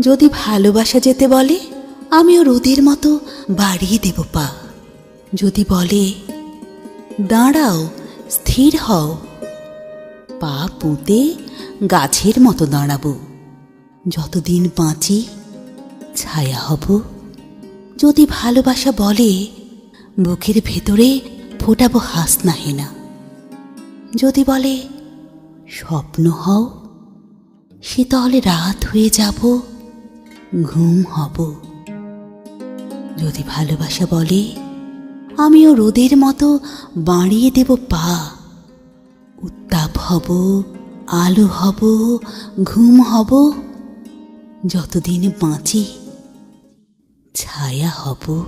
যদি ভালোবাসা যেতে বলে আমিও রোদের মতো বাড়িয়ে দেব, পা। যদি বলে, দাঁড়াও, স্থির হও। পা পুঁতে গাছের মতো দাঁড়াবো। যতদিন বাঁচি, ছায়া হব। যদি ভালোবাসা বলে, বুকের ভেতরে ফোটাবো হাস না হেনা যদি বলে, স্বপ্ন হও সে তাহলে রাত হয়ে যাব। ঘুম হব। যদি ভালোবাসা বলে, আমিও রোদের মতো বাড়িয়ে দেব পা। উত্তাপ হব, আলো হব, ঘুম হব, যতদিন বাঁচি ছায়া হব।